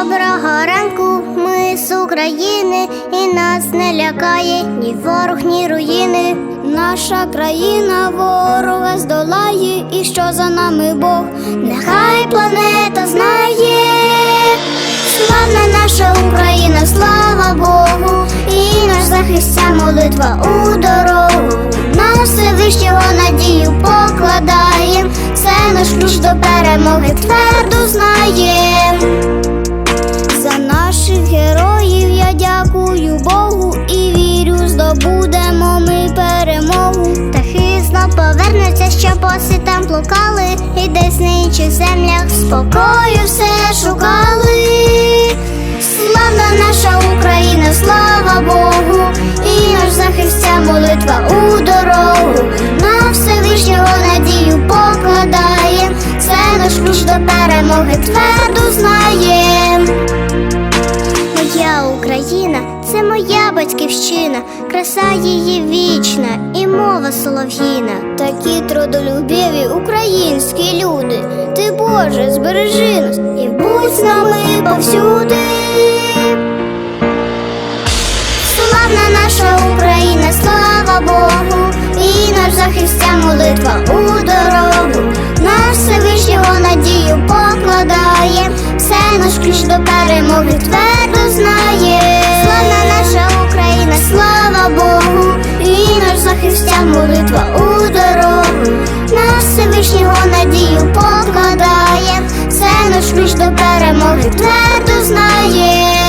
Доброго ранку, ми з України, і нас не лякає ні ворог, ні руїни. Наша країна ворога здолає, і що за нами Бог, нехай планета знає. Славна наша Україна, слава Богу, і наш захист молитва у дорогу. На Всевишнього надію покладаєм, це наш ключ до перемоги твердо знаєм. Повернуться, що по світам блукали, і десь на інших землях спокою все шукали. Славна наша Україна, слава Богу, і наш захист молитва у дорогу. На Всевишнього надію покладаєм, це наш ключ до перемоги твердо знаєм. Україна це моя батьківщина, краса її вічна і мова солов'їна. Такі трудолюбиві українські люди. Ти Боже, збережи нас і будь з нами повсюди. Славна наша Україна, слава Богу, і наш захист ця молитва у дорогу. Наш Всевишнього надію покладає, все наш ключ до перемоги твердо молитва у дорогу, на Всевишнього надію покладає, все наш між до перемоги твердо знає.